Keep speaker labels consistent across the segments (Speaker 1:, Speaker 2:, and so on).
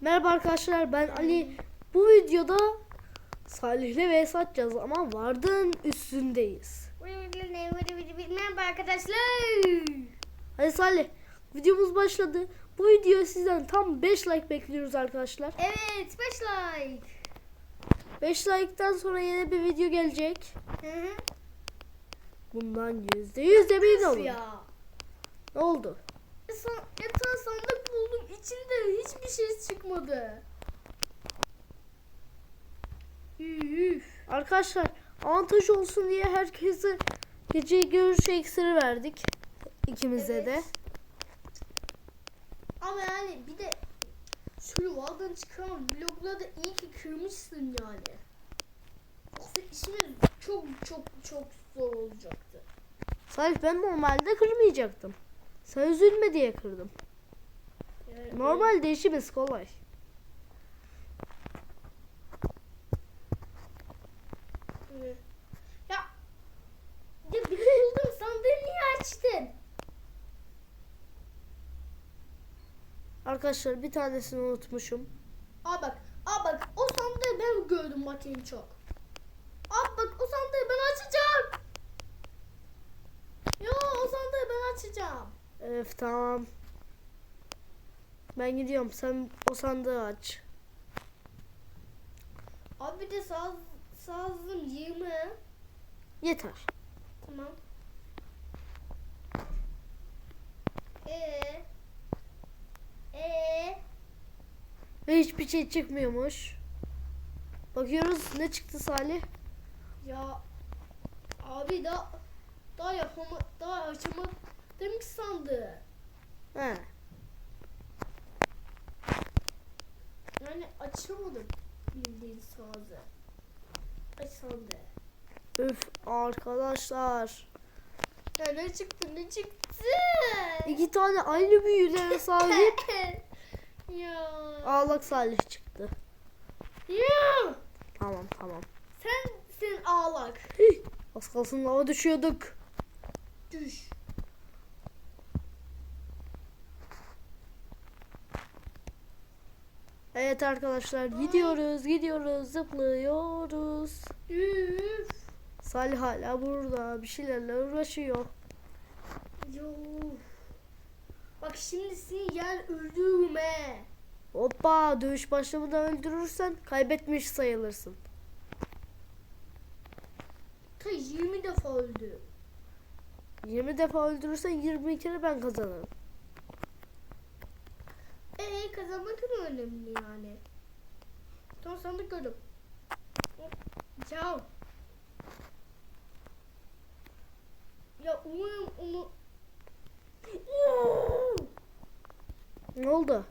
Speaker 1: Merhaba arkadaşlar ben Ali. Bu videoda Salih'le vs atacağız ama vardığın üstündeyiz.
Speaker 2: Merhaba arkadaşlar.
Speaker 1: Hadi Salih videomuz başladı. Bu video sizden tam 5 like bekliyoruz arkadaşlar.
Speaker 2: Evet 5 like.
Speaker 1: 5 like'tan sonra yeni bir video gelecek.
Speaker 2: Hı hı.
Speaker 1: Bundan %100 emin olun.
Speaker 2: Ya.
Speaker 1: Ne oldu?
Speaker 2: Son, yatağı sandık buldum. İçinde hiçbir şey çıkmadı. Üf.
Speaker 1: Arkadaşlar avantaj olsun diye herkese gece görüş iksiri verdik. İkimize de.
Speaker 2: Evet. Ama yani bir de şöyle valdan çıkan blokları da iyi ki kırmışsın yani. Yoksa işimiz çok çok çok zor olacaktı.
Speaker 1: Salih ben normalde kırmayacaktım. Sen üzülme diye kırdım.
Speaker 2: Yani
Speaker 1: Normalde işimiz kolay.
Speaker 2: Ya ya bir buldum sandığı niye açtın?
Speaker 1: Arkadaşlar bir tanesini unutmuşum.
Speaker 2: Aa bak, aa bak o sandığı ben gördüm bak en çok. Aa bak o sandığı ben açacağım. Yo o sandığı ben açacağım.
Speaker 1: Evet tamam. Ben gidiyorum. Sen o sandığı aç.
Speaker 2: Abi bir de saz, sazım 20.
Speaker 1: Yeter.
Speaker 2: Tamam. Ee. Ee.
Speaker 1: Ve hiçbir şey çıkmıyormuş. Bakıyoruz ne çıktı Salih?
Speaker 2: Ya abi daha daha yapama daha açamadım ki sandığı.
Speaker 1: He.
Speaker 2: Yani açamadım bildiğin sazı. Aç sandığı.
Speaker 1: Öf arkadaşlar.
Speaker 2: Ya ne çıktı ne çıktı?
Speaker 1: İki tane aynı büyülere sahip.
Speaker 2: ya.
Speaker 1: Ağlak Salih çıktı.
Speaker 2: Ya.
Speaker 1: Tamam tamam.
Speaker 2: Sen sen ağlak.
Speaker 1: Hih, Az kalsın lava düşüyorduk.
Speaker 2: Düş.
Speaker 1: Evet arkadaşlar gidiyoruz gidiyoruz zıplıyoruz.
Speaker 2: Üf.
Speaker 1: Salih hala burada bir şeylerle uğraşıyor.
Speaker 2: Yo. Bak şimdi seni yer öldürürüm he.
Speaker 1: Hoppa dövüş başlamadan öldürürsen kaybetmiş sayılırsın.
Speaker 2: Ta 20 defa öldü.
Speaker 1: 20 defa öldürürsen 20 kere ben kazanırım.
Speaker 2: Ee kazanmak mı önemli yani? Tamam sandık gördüm. Ya. Ya umarım onu... Oo!
Speaker 1: Ne oldu?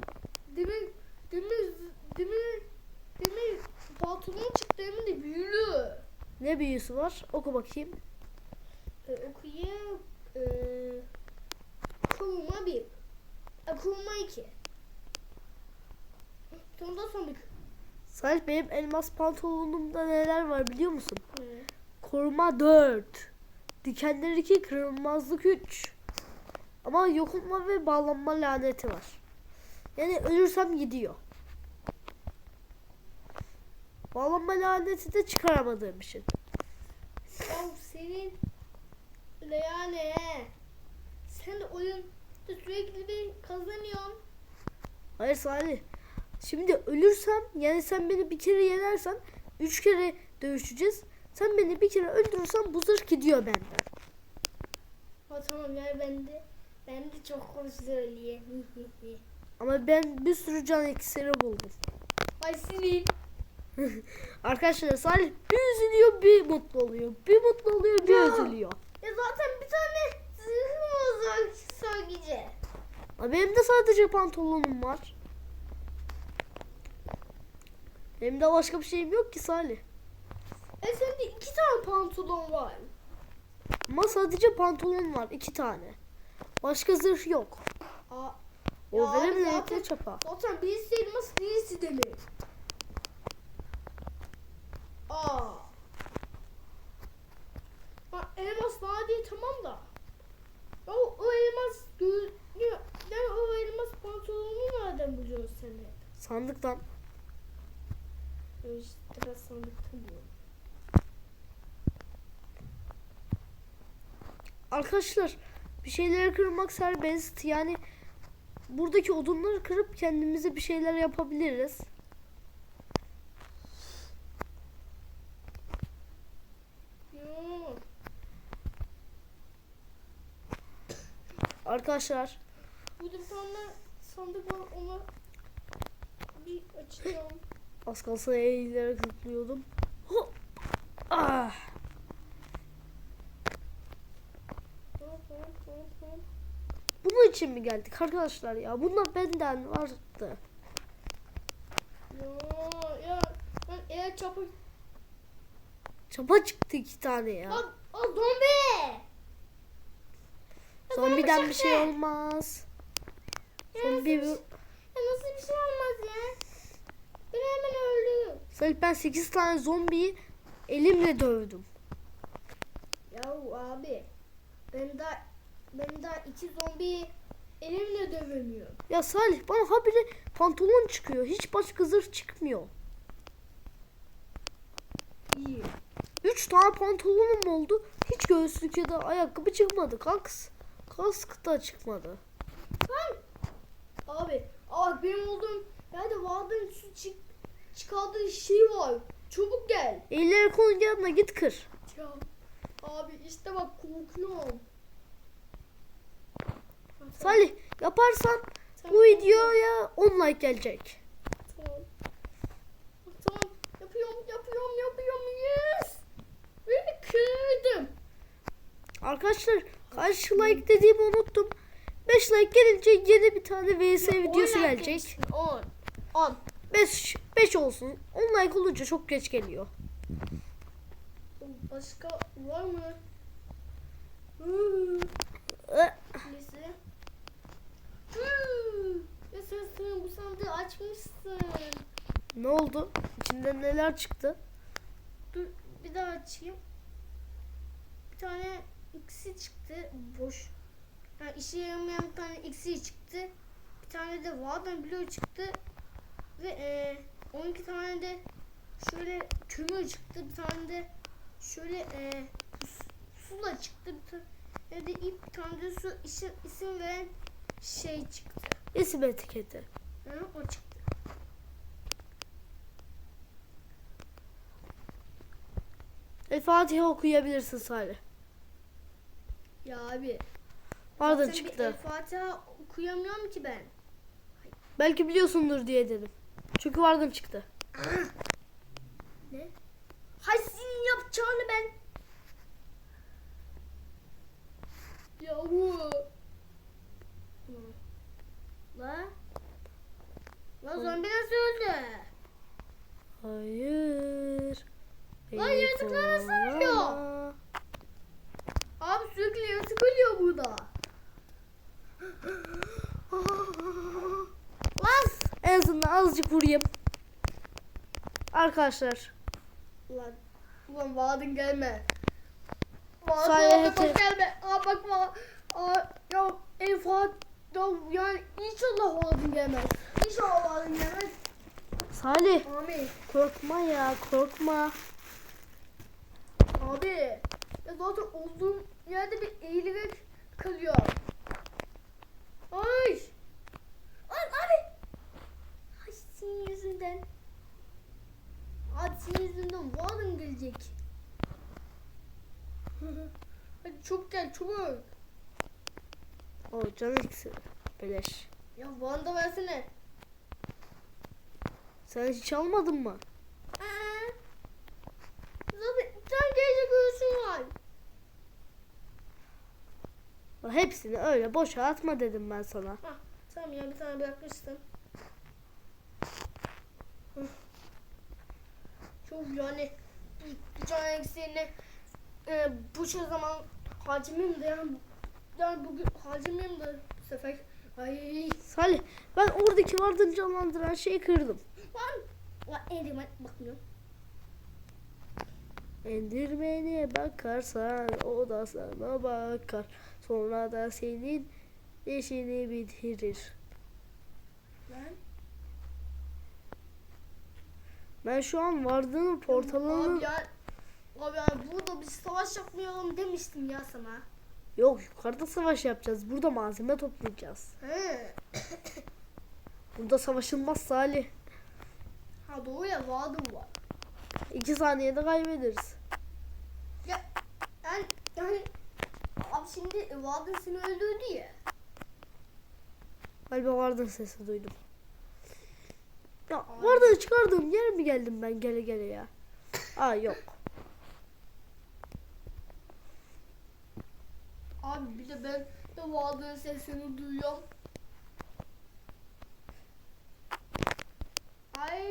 Speaker 2: Demin, demin, demin, demin pantolon çıktı demin de büyülü.
Speaker 1: Ne büyüsü var? Oku bakayım.
Speaker 2: Ee, okuyayım. Ee, kuruma bir. Ee, kuruma iki. Sonunda sandık.
Speaker 1: Salih benim elmas pantolonumda neler var biliyor musun?
Speaker 2: Ee,
Speaker 1: Koruma 4. Dikenler 2, kırılmazlık 3. Ama yokulma ve bağlanma laneti var. Yani ölürsem gidiyor. Bağlanma laneti de çıkaramadığım için.
Speaker 2: Ya senin yani sen de oyunda sürekli bir kazanıyorsun.
Speaker 1: Hayır Salih. Şimdi ölürsem yani sen beni bir kere yenersen 3 kere dövüşeceğiz. Sen beni bir kere öldürürsen bu zırh gidiyor benden.
Speaker 2: Ha tamam yani ben de ben de çok hoş söyleyeyim.
Speaker 1: Ama ben bir sürü can iksiri buldum.
Speaker 2: Ay senin.
Speaker 1: Arkadaşlar Salih bir üzülüyor bir mutlu oluyor. Bir mutlu oluyor bir
Speaker 2: Ya.
Speaker 1: üzülüyor.
Speaker 2: Ya zaten bir tane zırhım olacak söyleyeceğim.
Speaker 1: Ama benim de sadece pantolonum var. Benim de başka bir şeyim yok ki Salih.
Speaker 2: E sende iki tane pantolon var.
Speaker 1: Ama sadece pantolon var iki tane. Başka zırh yok.
Speaker 2: Aa,
Speaker 1: O benim renkli çapa.
Speaker 2: zaten birisi elmas birisi demir. Aa. Ha, elmas daha değil tamam da. O, o elmas görünüyor. Ne o elmas pantolonu nereden buluyorsun sen?
Speaker 1: Sandıktan.
Speaker 2: Sandıkta diyor.
Speaker 1: Arkadaşlar bir şeyleri kırmak serbest. Yani buradaki odunları kırıp kendimize bir şeyler yapabiliriz. Arkadaşlar
Speaker 2: Burada bir tane sandık var onu bir açacağım.
Speaker 1: Az kalsın eğilerek zıplıyordum. Hop! Ah! Bunun için mi geldik arkadaşlar ya? Bunlar benden vardı.
Speaker 2: Ya ya ben eğer çapı...
Speaker 1: Çapa çıktı iki tane ya.
Speaker 2: Lan o zombi!
Speaker 1: Zombiden bir şey olmaz.
Speaker 2: Ya
Speaker 1: Zombi
Speaker 2: nasıl bir şey- Ya nasıl bir şey olmaz ya? Ben hemen öldüm.
Speaker 1: Sanki ben 8 tane zombiyi elimle dövdüm.
Speaker 2: Ya abi ben daha ben daha iki zombi elimle dövemiyorum.
Speaker 1: Ya Salih bana habire pantolon çıkıyor. Hiç başka zırh çıkmıyor.
Speaker 2: İyi.
Speaker 1: 3 tane pantolonum oldu. Hiç göğüslük ya da ayakkabı çıkmadı. Kask, kask da çıkmadı.
Speaker 2: Lan! Abi, abi benim olduğum yerde Vardın şu çık çıkardığı şey var. Çabuk gel.
Speaker 1: Elleri kolun yanına git kır.
Speaker 2: Ya abi işte bak korkuyorum.
Speaker 1: Salih yaparsan
Speaker 2: Tamam,
Speaker 1: bu videoya 10 like gelecek.
Speaker 2: Tamam. Tamam. Yapıyorum, yapıyorum, yapıyorum. Yes. Ve kırdım.
Speaker 1: Arkadaşlar kaç like dediğimi unuttum. 5 like gelince yeni bir tane vs videosu gelecek.
Speaker 2: 10. 10.
Speaker 1: 5 5 olsun. 10 like olunca çok geç geliyor.
Speaker 2: Başka var mı? Hmm.
Speaker 1: Ee.
Speaker 2: Hmm. Ya sen, sen bu sandığı açmışsın.
Speaker 1: Ne oldu? İçinden neler çıktı?
Speaker 2: Dur bir daha açayım. Bir tane x'i çıktı boş. Yani işe yaramayan bir tane x'i çıktı. Bir tane de Warden Blue çıktı. Ve e, 12 tane de şöyle kömür çıktı. Bir tane de şöyle e, pusula çıktı. Bir tane de ip, bir tane de su isim, isim veren şey çıktı.
Speaker 1: İsim etiketi.
Speaker 2: Hı, o çıktı.
Speaker 1: El Fatiha okuyabilirsin Salih.
Speaker 2: Ya abi. Bir
Speaker 1: çıktı.
Speaker 2: El Fatiha okuyamıyorum ki ben.
Speaker 1: Belki biliyorsundur diye dedim. Çünkü vardım çıktı.
Speaker 2: Ne? Hay senin yapacağını ben. Yahu. La. La zombi nasıl öldü?
Speaker 1: Hayır.
Speaker 2: Lan yaratıklar nasıl ölüyor? Abi sürekli yaratık ölüyor burada.
Speaker 1: En azından azıcık vurayım. Arkadaşlar.
Speaker 2: Ulan. Ulan vaadin gelme. Vaadin bak gelme. Aa bak va. Aa ya en faat. Ya yani inşallah vaadin gelmez. İnşallah vaadin gelmez.
Speaker 1: Salih
Speaker 2: Amin.
Speaker 1: korkma ya korkma.
Speaker 2: Abi. Ya zaten olduğum yerde bir eğilerek kalıyor. Ay. Ay abi. Ay senin yüzünden. Abi senin yüzünden vaadin gelecek. Çok gel çabuk.
Speaker 1: O can iksiri. Beleş.
Speaker 2: Ya Van'da versene.
Speaker 1: Sen hiç almadın mı?
Speaker 2: Aa. Zaten bir tane gelecek var.
Speaker 1: Hepsini öyle boşa atma dedim ben sana.
Speaker 2: Hah, tamam ya bir tane bırakmışsın. Hı. Çok yani bir, tane eksiğini e, bu şu zaman harcamayayım da yani, yani bugün harcamayayım da bu sefer. Ay.
Speaker 1: Salih ben oradaki vardın canlandıran şeyi kırdım.
Speaker 2: Lan. Lan Enderman bakmıyorum.
Speaker 1: Endirmene bakarsan o da sana bakar. Sonra da senin işini bitirir.
Speaker 2: Lan.
Speaker 1: Ben şu an vardığım portalını...
Speaker 2: Abi abi burada bir savaş yapmayalım demiştim ya sana.
Speaker 1: Yok yukarıda savaş yapacağız. Burada malzeme toplayacağız.
Speaker 2: He.
Speaker 1: Burada savaşılmaz Salih.
Speaker 2: Ha doğru ya vadım var.
Speaker 1: İki saniyede kaybederiz.
Speaker 2: Ya yani, yani abi şimdi vadım seni öldürdü ya.
Speaker 1: Galiba vardın sesi duydum. Ya vardı çıkardığım yere mi geldim ben gele gele ya? Aa yok.
Speaker 2: Abi bir de ben de vadinin sesini duyuyorum. Ay.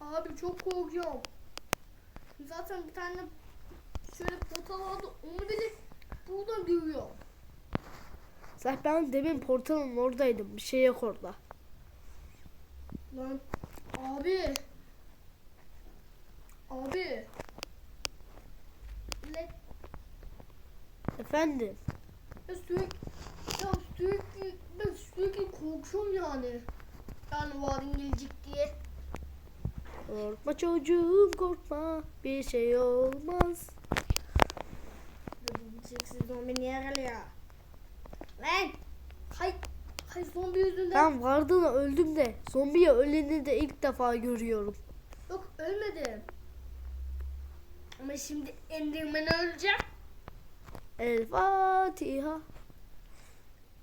Speaker 2: Abi çok korkuyorum. Zaten bir tane şöyle portal vardı onu bile buradan görüyorum.
Speaker 1: Zaten ben demin portalın oradaydım. Bir şey yok orada.
Speaker 2: Lan abi. Abi. Ne?
Speaker 1: Efendim.
Speaker 2: Ya sürekli, ya sürekli, ben sürekli korkuyorum yani. Yani vadin gelecek diye.
Speaker 1: Korkma çocuğum korkma. Bir şey olmaz.
Speaker 2: Diyeceksin zombi niye geliyor? Lan! Hay, hay zombi yüzünden.
Speaker 1: Ben vardığına öldüm de zombiye öleni de ilk defa görüyorum.
Speaker 2: Yok ölmedim. Ama şimdi Enderman'ı öleceğim.
Speaker 1: El Fatiha.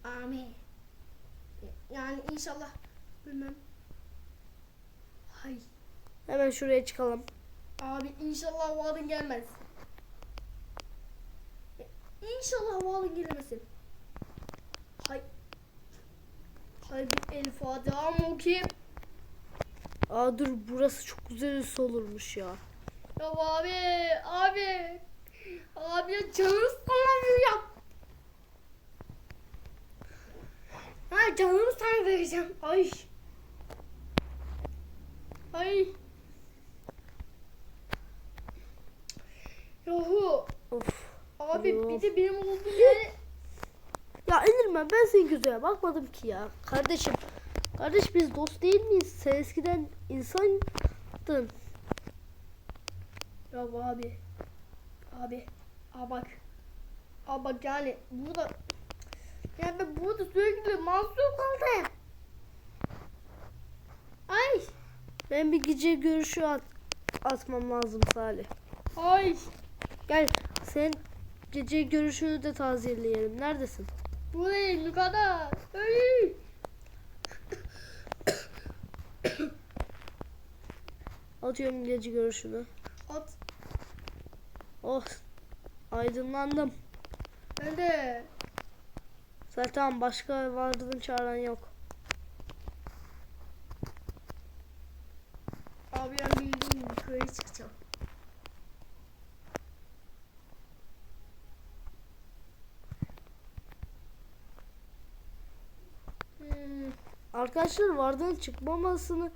Speaker 2: Amin. Yani inşallah ölmem. Hay.
Speaker 1: Hemen şuraya çıkalım.
Speaker 2: Abi inşallah Vadin gelmez. İnşallah Vadin gelmesin. Hay. Hay bir el Fatiha mı okuyayım?
Speaker 1: Aa dur burası çok güzel üs olurmuş ya.
Speaker 2: Ya abi, abi. Abi ya canım sana ya. Ha canımı sana vereceğim. Ay. Ay. Yahu.
Speaker 1: Of.
Speaker 2: Abi
Speaker 1: Yok.
Speaker 2: bir de benim olduğum yere...
Speaker 1: Ya Enderman ben senin gözüne bakmadım ki ya. Kardeşim. Kardeş biz dost değil miyiz? Sen eskiden insandın.
Speaker 2: Ya abi. Abi. Aa bak. Aa bak yani burada... Yani ben burada sürekli mahsur kaldım. Ay.
Speaker 1: Ben bir gece görüşü at, atmam lazım Salih.
Speaker 2: Ay.
Speaker 1: Gel sen gece görüşünü de tazeleyelim. Neredesin?
Speaker 2: Burayı yukarıda. Ay.
Speaker 1: Atıyorum gece görüşünü. Oh aydınlandım.
Speaker 2: Ben de.
Speaker 1: Zaten başka vardığın çağıran yok.
Speaker 2: Abi ben bildiğin yukarı çıkacağım. Hmm.
Speaker 1: Arkadaşlar vardığın çıkmamasını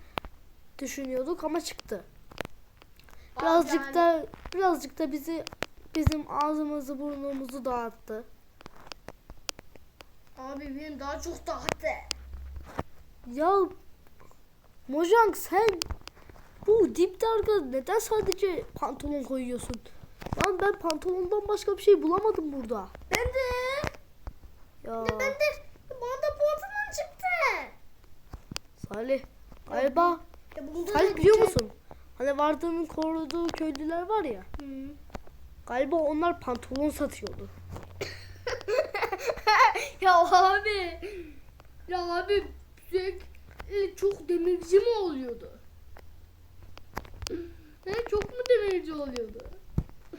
Speaker 1: düşünüyorduk ama çıktı. Birazcık
Speaker 2: yani-
Speaker 1: da birazcık da bizi bizim ağzımızı burnumuzu dağıttı.
Speaker 2: Abi benim daha çok dağıttı.
Speaker 1: Ya Mojang sen bu dip darga neden sadece pantolon koyuyorsun? Lan ben pantolondan başka bir şey bulamadım burada.
Speaker 2: Ben de.
Speaker 1: Ya
Speaker 2: Ben de. Bana da portadan çıktı.
Speaker 1: Salih galiba
Speaker 2: Ya
Speaker 1: Salih biliyor musun? Hani vardığının koruduğu köylüler var ya.
Speaker 2: Hı.
Speaker 1: Galiba onlar pantolon satıyordu.
Speaker 2: ya abi. Ya abi sürekli çok demirci mi oluyordu? He, çok mu demirci oluyordu?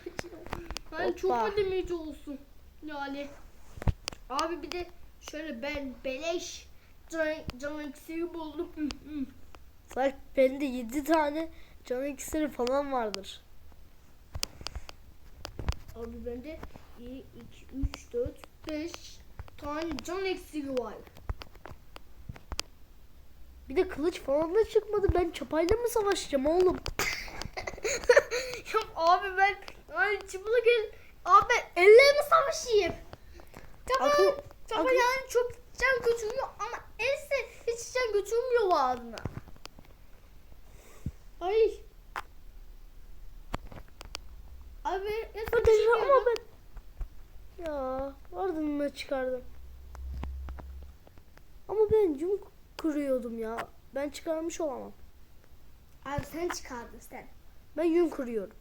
Speaker 2: hani çok mu demirci olsun? Yani. Abi bir de şöyle ben beleş can, can iksiri buldum.
Speaker 1: Salih bende 7 tane can iksiri falan vardır.
Speaker 2: Abi bende 1, 2, 3, 4, 5 tane can iksiri var.
Speaker 1: Bir de kılıç falan da çıkmadı. Ben çapayla mı savaşacağım oğlum?
Speaker 2: Ya abi ben ay çıplak el abi ben ellerimi savaşayım. Tamam.
Speaker 1: Akıl-
Speaker 2: tamam
Speaker 1: akıl-
Speaker 2: yani çok can götürüyor ama else hiç can götürmüyor ağzına. Ay. Abi ya,
Speaker 1: ama ben... Ya ardından çıkardım. Ama ben yum kuruyordum ya. Ben çıkarmış olamam.
Speaker 2: Abi sen çıkardın sen.
Speaker 1: Ben yün kuruyorum.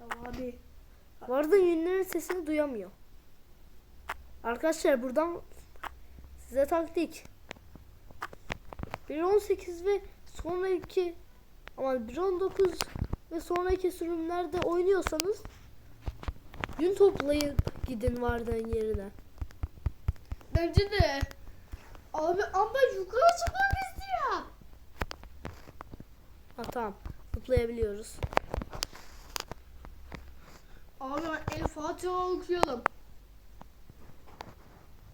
Speaker 2: Ya abi.
Speaker 1: Vardı yünlerin sesini duyamıyor. Arkadaşlar buradan size taktik. 1.18 ve sonraki ama 1.19 ve sonraki sürümlerde oynuyorsanız yün toplayıp gidin vardığın yerine.
Speaker 2: Bence de. Abi ama yukarı çıkmak istiyorum.
Speaker 1: Ha tamam. Zıplayabiliyoruz.
Speaker 2: Abi El Fatiha okuyalım.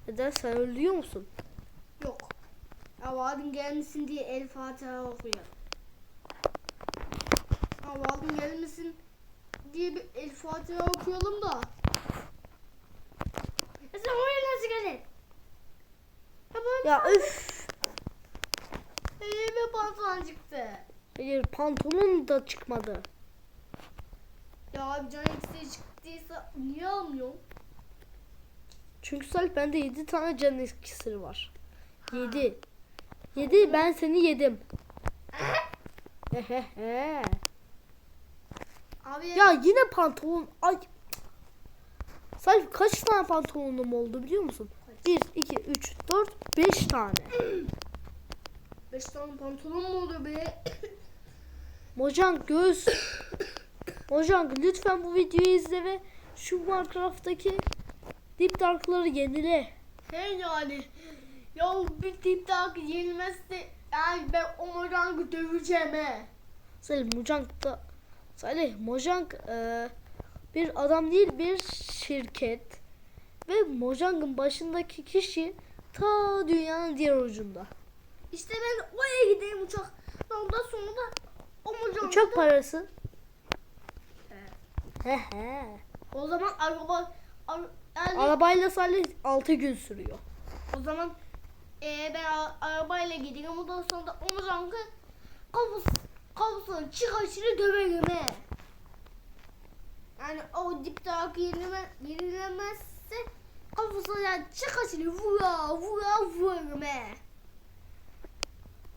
Speaker 1: Neden sen ölüyor musun?
Speaker 2: Vadin gelmesin diye El Fatiha okuyalım. Ya vadin gelmesin diye bir El Fatiha okuyalım da. Ya sen oraya nasıl geldin? Ya ben
Speaker 1: Ya öf.
Speaker 2: elime pantolon çıktı.
Speaker 1: Hayır pantolon da çıkmadı.
Speaker 2: Ya abi can eksiği çıktıysa niye almıyorum?
Speaker 1: Çünkü Salih bende 7 tane can iksiri var. 7. 7 ben seni yedim.
Speaker 2: Abi
Speaker 1: ya yine pantolon. Ay. Salih kaç tane pantolonum oldu biliyor musun? 1, 2, 3, 4, 5 tane.
Speaker 2: 5 tane pantolon mu oluyor be?
Speaker 1: Mojang göz. Mojang lütfen bu videoyu izle ve şu Minecraft'taki Deep Dark'ları yenile.
Speaker 2: He yani. Ya bir tip daha yenilmezse yani ben o morangı döveceğim he.
Speaker 1: Salih Mojang da Salih Mojang e, bir adam değil bir şirket ve Mojang'ın başındaki kişi ta dünyanın diğer ucunda.
Speaker 2: İşte ben oraya gideyim uçak. Ondan sonra da o morangı
Speaker 1: Uçak
Speaker 2: da-
Speaker 1: parası.
Speaker 2: He.
Speaker 1: He he.
Speaker 2: O zaman araba ar, yani
Speaker 1: Arabayla Salih 6 gün sürüyor.
Speaker 2: o zaman e, ben arabayla gideyim ondan sonra da o morangı kafası kafasını çıkarışını döverim he. Yani o dip daha yenileme, yenilemezse kafasına yani çıkarışını vura vura vururum he.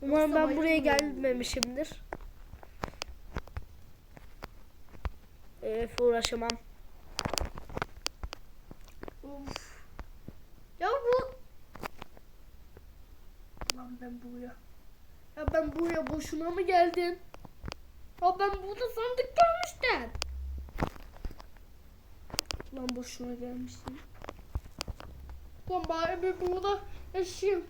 Speaker 1: Umarım ben buraya gelmemişimdir. Evet uğraşamam.
Speaker 2: Of. Ya bu Lan ben buraya. Ya ben buraya boşuna mı geldim? Ya ben burada sandık görmüştüm. Lan boşuna gelmişim. Lan bari bir burada yaşayayım.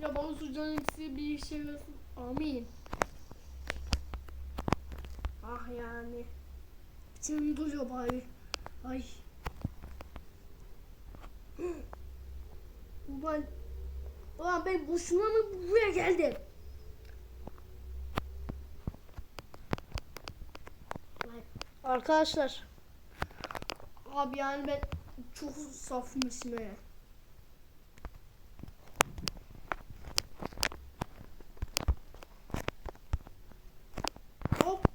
Speaker 2: Ya bana sucan eksiği bir işe yarasın. Amin. Ah yani. İçim doluyor bari. Ay. Ulan, ulan ben boşuna mı buraya geldim?
Speaker 1: Arkadaşlar
Speaker 2: Abi yani ben çok safmışım he. Hop.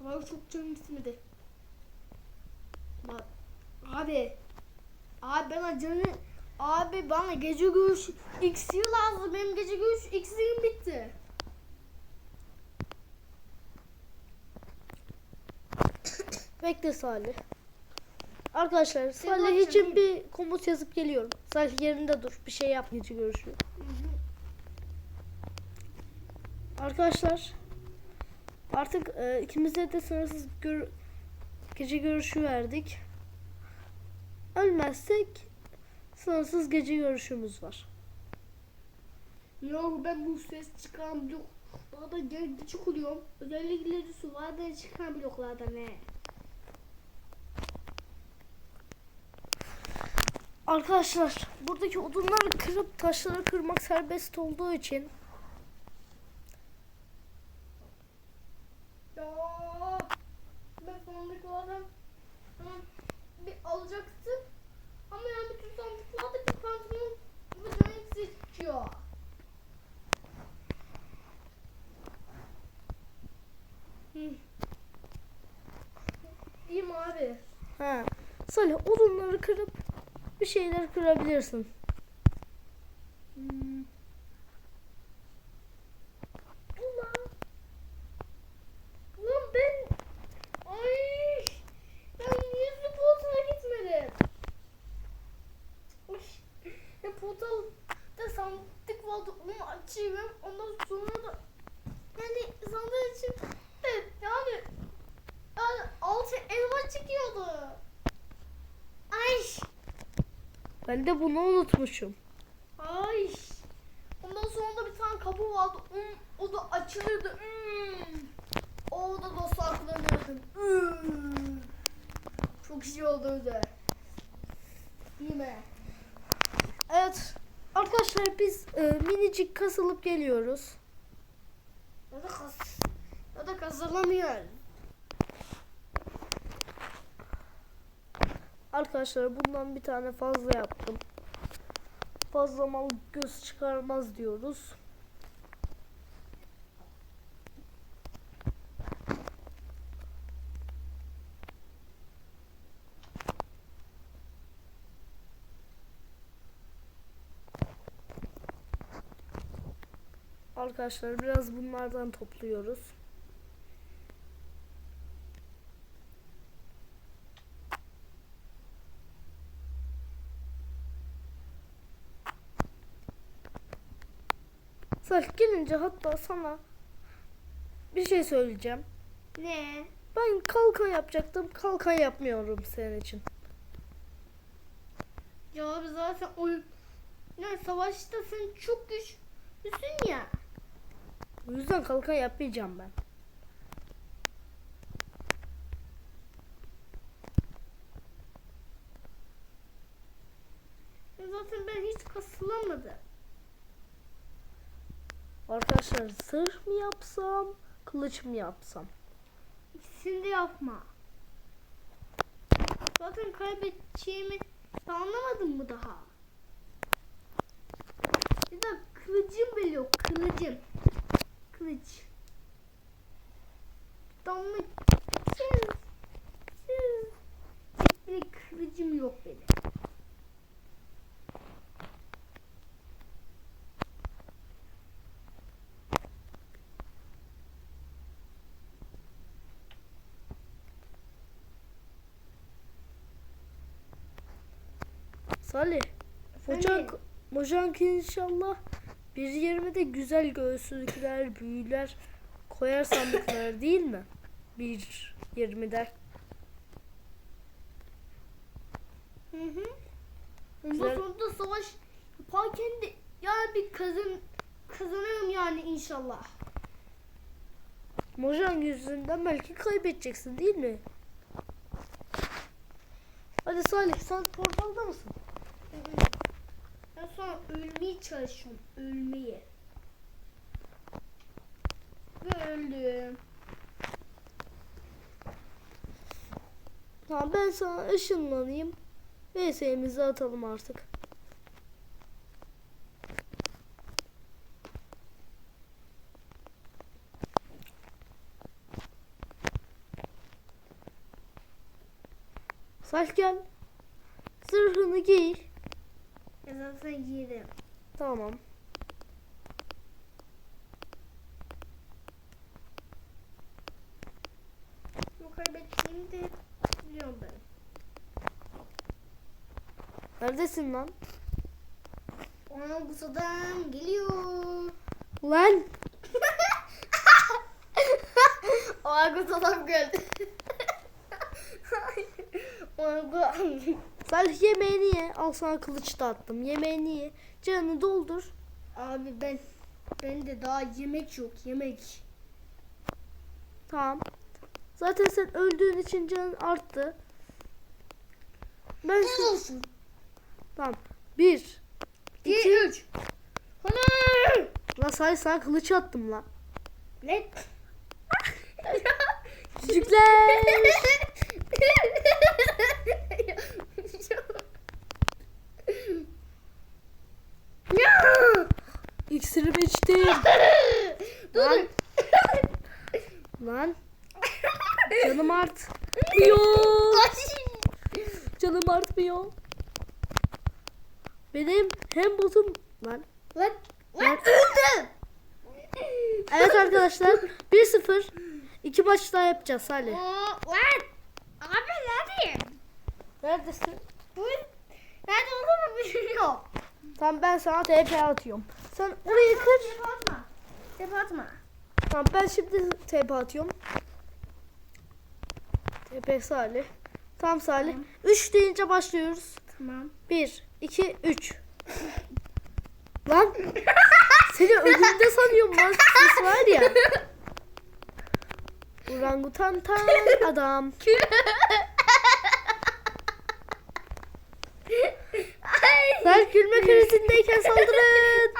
Speaker 2: Ama çok canım istemedi. Bak. Abi. Abi bana canı Abi bana gece görüş iksir lazım. Benim gece görüş iksirim bitti.
Speaker 1: bekle Salih. Arkadaşlar Salih için bir komut yazıp geliyorum. Salih yerinde dur. Bir şey yap. Gece görüşüyor. Arkadaşlar artık e, ikimize de sınırsız gör- gece görüşü verdik. Ölmezsek sınırsız gece görüşümüz var.
Speaker 2: Yok ben bu ses çıkan blok daha da geride çıkıyorum. Özellikle de su var da çıkan bloklardan ne?
Speaker 1: Arkadaşlar buradaki odunları kırıp taşları kırmak serbest olduğu için
Speaker 2: abi. Ha.
Speaker 1: Salih odunları kırıp bir şeyler kırabilirsin.
Speaker 2: Hmm. Ben
Speaker 1: de bunu unutmuşum.
Speaker 2: Ay. Ondan sonra da bir tane kapı vardı. Hmm, o da açılırdı. Hmm. Orada da saklanırdım. Hmm. Çok iyi olurdu. Değil mi?
Speaker 1: Evet. Arkadaşlar biz e, minicik kasılıp geliyoruz.
Speaker 2: Ya da kas. Ya da kazanamıyor.
Speaker 1: Arkadaşlar bundan bir tane fazla yaptım. Fazla mal göz çıkarmaz diyoruz. Arkadaşlar biraz bunlardan topluyoruz. Salih gelince hatta sana bir şey söyleyeceğim.
Speaker 2: Ne?
Speaker 1: Ben kalkan yapacaktım. Kalkan yapmıyorum senin için.
Speaker 2: Ya abi zaten oyun... Ne savaşta sen çok güçlüsün ya.
Speaker 1: O yüzden kalkan yapmayacağım ben.
Speaker 2: Ya Zaten ben hiç kasılamadım.
Speaker 1: Arkadaşlar zırh mı yapsam, kılıç mı yapsam?
Speaker 2: İkisini de yapma. Zaten kaybedeceğimi anlamadın mı daha? Bir de kılıcım bile yok. Kılıcım. Kılıç. Damla çiz. Çiz. Bir kılıcım yok benim.
Speaker 1: Salih? Mocak, Mocak inşallah 1.20'de güzel göğüslükler, büyüler koyar sandıklara değil mi? 1.20'de.
Speaker 2: Hı hı. Ondan sonra da savaş yaparken de yani bir kazan kazanırım yani inşallah.
Speaker 1: Mojang yüzünden belki kaybedeceksin değil mi? Hadi Salih sen portalda mısın?
Speaker 2: Ben sonra ölmeyi çalışıyorum. Ölmeyi. Ve öldüm.
Speaker 1: Tamam ben sana ışınlanayım. VS'mizi atalım artık. Salih gel. Zırhını giy.
Speaker 2: Ya zaten yedim.
Speaker 1: Tamam.
Speaker 2: Kaybettiğimi de biliyorum ben.
Speaker 1: Neredesin lan?
Speaker 2: Ona bu sadan geliyor.
Speaker 1: Lan.
Speaker 2: o Argus adam geldi. Argus.
Speaker 1: Salih yemeğini ye. Al sana kılıç da attım. Yemeğini ye. Canını doldur.
Speaker 2: Abi ben ben de daha yemek yok yemek.
Speaker 1: Tamam. Zaten sen öldüğün için canın arttı. Ben
Speaker 2: Ne
Speaker 1: şu...
Speaker 2: olsun?
Speaker 1: Tamam. Bir.
Speaker 2: 2 3. Hadi.
Speaker 1: Lan Salih sana kılıç attım lan.
Speaker 2: Ne?
Speaker 1: Çocuklar. İksirimi içtim.
Speaker 2: Dur.
Speaker 1: Lan. Lan. Canım art. Yok. Canım artmıyor. Benim hem botum lan.
Speaker 2: Lan. Lan öldüm.
Speaker 1: Evet arkadaşlar 1-0 iki maç daha yapacağız Salih.
Speaker 2: Lan. Abi nerede?
Speaker 1: Neredesin?
Speaker 2: Bu nerede olduğunu bilmiyorum.
Speaker 1: Tamam ben sana TP atıyorum. Sen orayı kır.
Speaker 2: Tepe atma. Tepe atma.
Speaker 1: Tamam ben şimdi TP atıyorum. TP Salih. Tamam Salih. 3 deyince başlıyoruz.
Speaker 2: Tamam.
Speaker 1: 1, 2, 3. Lan seni önümde sanıyorum lan ses var ya. Orangutan tan adam.
Speaker 2: Ay.
Speaker 1: Sen gülme krizindeyken saldırın.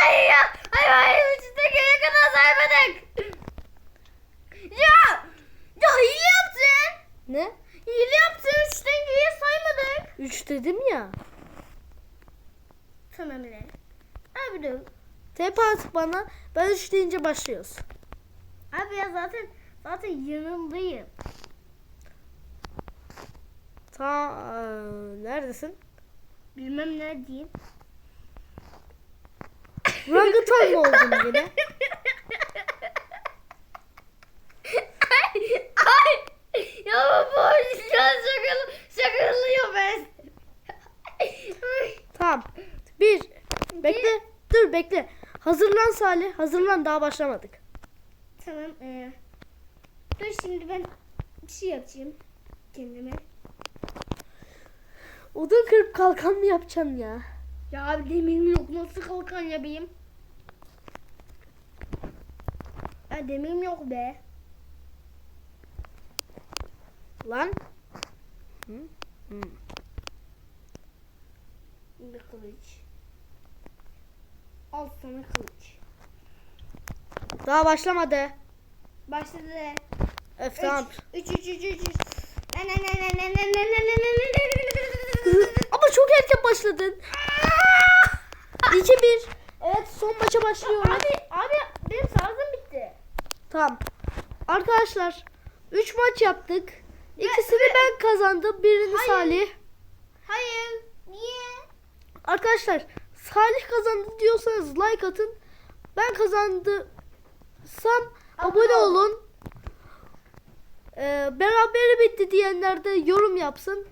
Speaker 2: Hayır ya. Hayır hayır. Üçte geriye kadar saymadık. Ya. Ya hile yaptın.
Speaker 1: Ne?
Speaker 2: Hile yaptın. Üçten geriye saymadık.
Speaker 1: 3 dedim ya.
Speaker 2: Tamam öyle. Abi dur.
Speaker 1: TP at bana. Ben 3 deyince başlıyoruz.
Speaker 2: Abi ya zaten zaten yanındayım.
Speaker 1: Ta neredesin?
Speaker 2: Bilmem ne diyeyim.
Speaker 1: Orangutan mı oldun yine?
Speaker 2: ay, ay. Ya bu ya şakalı, şakalıyor ben.
Speaker 1: Tamam. 1 Bekle. Dur bekle. Hazırlan Salih. Hazırlan daha başlamadık.
Speaker 2: tamam. E, dur şimdi ben bir şey yapacağım kendime.
Speaker 1: Odun kırıp kalkan mı yapacaksın ya?
Speaker 2: Ya abi demirim yok. Nasıl kalkan yapayım? Ya demim yok be.
Speaker 1: Lan. Hı? Hı.
Speaker 2: Bir kılıç. Al sana kılıç.
Speaker 1: Daha başlamadı.
Speaker 2: Başladı.
Speaker 1: Öf tamam.
Speaker 2: 3 3 3 3 3.
Speaker 1: Ama çok erken başladın. 2 1. Evet son maça başlıyoruz.
Speaker 2: Abi abi
Speaker 1: Tamam. Arkadaşlar 3 maç yaptık. İkisini
Speaker 2: ve-
Speaker 1: ben kazandım. Birini
Speaker 2: Hayır.
Speaker 1: Salih.
Speaker 2: Hayır. Niye?
Speaker 1: Arkadaşlar Salih kazandı diyorsanız like atın. Ben kazandıysam abone olun. Ee, berabere bitti diyenler de yorum yapsın.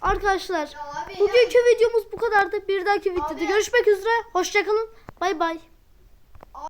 Speaker 1: Arkadaşlar
Speaker 2: abi
Speaker 1: bugünkü videomuz bu kadardı. Bir dahaki videoda
Speaker 2: Abi-
Speaker 1: görüşmek üzere. Hoşçakalın. Bay bay.